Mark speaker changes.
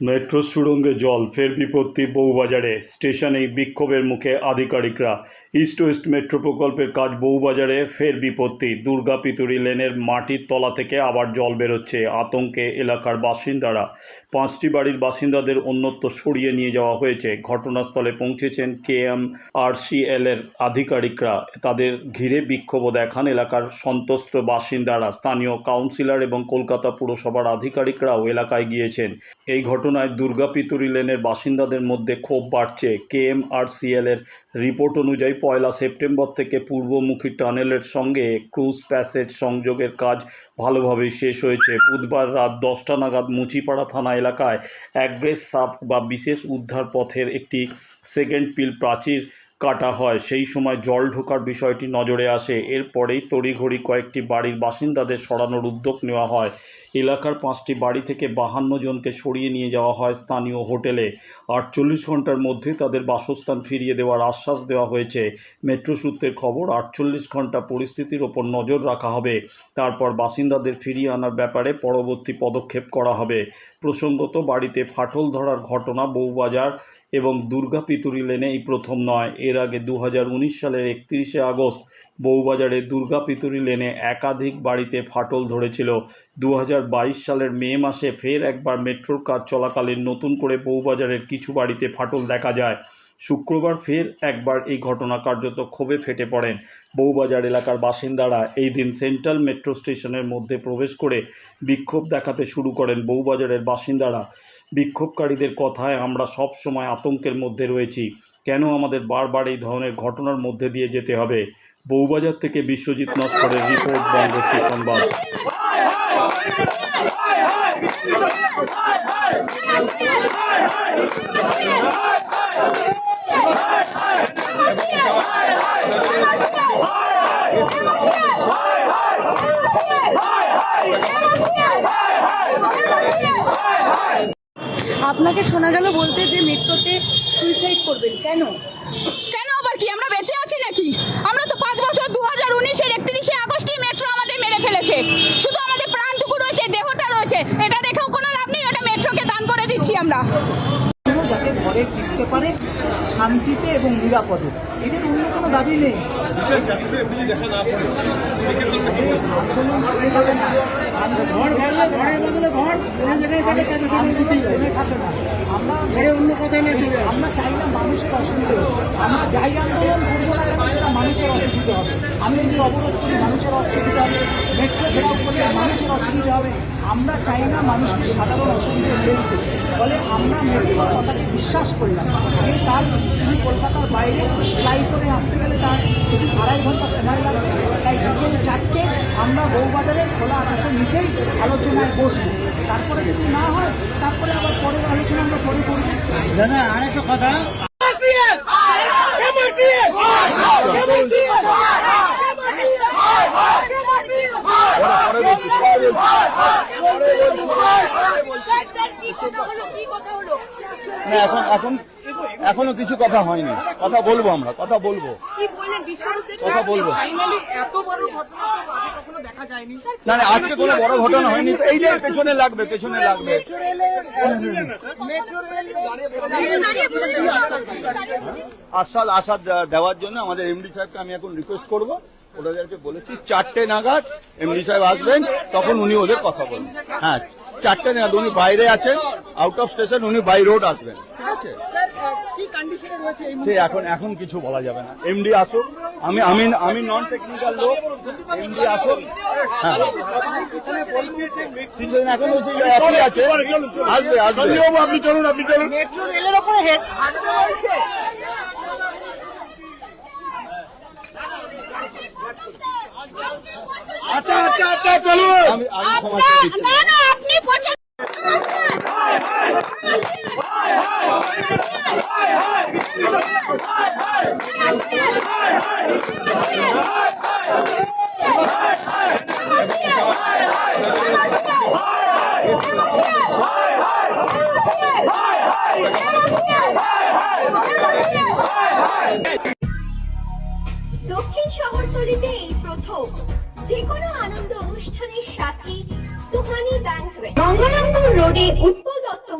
Speaker 1: Metro সুড়ঙ্গে জল, ফের বিপত্তি, বউবাজারে। স্টেশনেই বিক্ষোভের মুখে আধিকারিকরা। ইস্ট ওয়েস্ট মেট্রো প্রকল্পের কাজ বউবাজারে, ফের বিপত্তি। দুর্গা পিতুরি লেনের মাটির তলা থেকে আবার জল বেরোচ্ছে আতঙ্কে এলাকার বাসিন্দারা। পাঁচটি বাড়ির বাসিন্দাদের অন্যত্র সরিয়ে নিয়ে যাওয়া হয়েছে। ঘটনাস্থলে পৌঁছেছেন কে এম আর এর আধিকারিকরা। তাদের ঘিরে বিক্ষোভ দেখান এলাকার সন্তুষ্ট বাসিন্দারা। স্থানীয় কাউন্সিলর এবং কলকাতা পুরসভার আধিকারিকরাও এলাকায় গিয়েছেন। এই ঘটনায় দুর্গাপিতুরি লেনের বাসিন্দাদের মধ্যে ক্ষোভ বাড়ছে। কেএমআরসিএলের রিপোর্ট অনুযায়ী পয়লা সেপ্টেম্বর থেকে পূর্বমুখী টানেলের সঙ্গে ক্রুজ প্যাসেজ সংযোগের কাজ ভালোভাবে শেষ হয়েছে। বুধবার রাত দশটা নাগাদ মুচিপাড়া থানা এলাকায় অ্যাগ্রেস সাপ বা বিশেষ উদ্ধার পথের একটি সেকেন্ড পিল প্রাচীর কাটা হয়। সেই সময় জল ঢোকার বিষয়টি নজরে আসে। এরপরেই তড়িঘড়ি কয়েকটি বাড়ির বাসিন্দাদের সরানোর উদ্যোগ নেওয়া হয়। এলাকার পাঁচটি বাড়ি থেকে বাহান্ন জনকে সরিয়ে নিয়ে যাওয়া হয় স্থানীয় হোটেলে। আটচল্লিশ ঘণ্টার মধ্যে তাদের বাসস্থান ফিরিয়ে দেওয়ার আশ্বাস দেওয়া হয়েছে। মেট্রো সূত্রের খবর, আটচল্লিশ ঘণ্টা পরিস্থিতির ওপর নজর রাখা হবে। তারপর বাসিন্দাদের ফিরিয়ে আনার ব্যাপারে পরবর্তী পদক্ষেপ করা হবে। প্রসঙ্গত, বাড়িতে ফাটল ধরার ঘটনা বউবাজার এবং দুর্গা পিতুরি লেনে এই প্রথম নয়। এর আগে দু হাজার উনিশ সালের একত্রিশে আগস্ট বউবাজারে দুর্গা পিতুরি লেনে একাধিক বাড়িতে ফাটল ধরেছিল। দু হাজার বাইশ সালের মে মাসে ফের একবার মেট্রোর কাজ চলাকালীন নতুন করে বউবাজারের কিছু বাড়িতে ফাটল দেখা যায়। শুক্রবার ফের একবার এই ঘটনা কার্যত ক্ষোভে ফেটে পড়েন। বউবাজার এলাকার বাসিন্দারা এই দিন সেন্ট্রাল মেট্রো স্টেশনের মধ্যে প্রবেশ করে বিক্ষোভ দেখাতে শুরু করেন বউবাজারের বাসিন্দারা। বিক্ষোভকারীদের কথায় আমরা সব সময় আতঙ্কের মধ্যে রয়েছি। কেন আমাদের বারবার এই ধরনের ঘটনার মধ্যে দিয়ে যেতে হবে? বউবাজার থেকে বিশ্বজিৎ নস্করের রিপোর্ট বঙ্গশ্রী সংবাদ।
Speaker 2: আপনাকে শোনা গেল বলতে যে মেট্রোতে সুইসাইড করবেন। কেন?
Speaker 3: কেন আবার কি? আমরা বেঁচে আছি নাকি? আমরা তো পাঁচ বছর দু হাজার উনিশের একত্রিশে আগস্টই মেট্রো আমাদের মেরে ফেলেছে। শুধু আমাদের প্রাণটুকু রয়েছে দেহটা রয়েছে। এটা দেখেও কোনো লাভ নেই এটা মেট্রোকে দান করে দিচ্ছি আমরা।
Speaker 4: যাতে ঘরে ফিরতে পারে শান্তিতে এবং নিরাপদে। এদের অন্য কোনো দাবি নেই। ঘর ঘরের বদলে ঘর থাকে না আমরা অন্য কথা না আমরা চাই না মানুষের অসুবিধে। আমরা যাই আন্দোলন করব না কেন সেটা মানুষের অসুবিধা হবে। আমি যদি অবরোধ করি, মানুষের অসুবিধা হবে। মেট্রো ঘেরাও করলে মানুষের অসুবিধা হবে। আমরা চাই না মানুষকে সাধারণ অসুবিধা ফেলতে ফলে আমরা মেট্রোর কথাকে বিশ্বাস করলাম যে তার তিনি কলকাতার বাইরে ফ্লাই করে আসতে গেলে তার কিছু আড়াই ঘণ্টা সময় লাগবে। তাই বিকেল চারটে আমরা বউবাজারে খোলা আকাশের নিচেই আলোচনায় বসবো। তারপরে যদি না হয়, তারপরে আবার পরের আলোচনা আমরা পরে করব। দাদা, আরেকটা কথা।
Speaker 5: এখন এখন এখনও কিছু কথা হয়নি। কথা বলব আমরা কথা বলব। কথা বলব। না না আজকে কোনো বড় ঘটনা হয়নি। তো এই যে পেছনে লাগবে পেছনে লাগবে। আশ্বাস আশ্বাস দেওয়ার জন্য আমাদের এমডি সাহেবকে আমি এখন রিকোয়েস্ট করব। ওনাদেরকে বলেছি চারটে নাগাদ এমডি সাহেব আসবেন তখন উনি ওদের কথা বলবেন। হ্যাঁ। চারটে নাগাদ উনি বাইরে আছেন আউট অফ স্টেশন উনি বাই রোড আসবেন। ঠিক আছে? সে এখন এখন কিছু বলা যাবে না। এমডি আসুক আমি আমি আমি নন টেকনিক্যাল লোক এমডি আসুক হ্যাঁ। এখন যে আছে। আসবে আসবে। আপনি চলুন আপনি চলুন।
Speaker 2: মেট্রো রেলের ওপরে হেড
Speaker 5: আচ্ছা আচ্ছা আচ্ছা চলুন। আমি আমি ক্ষমা দিচ্ছি।
Speaker 3: দক্ষিণ শহরতলিতে এই প্রথম।
Speaker 2: যে কোনো
Speaker 6: আনন্দ অনুষ্ঠানের সাথে সুহানি ব্যাংকুয়েট গঙ্গারামপুর রোডে উৎপন্ন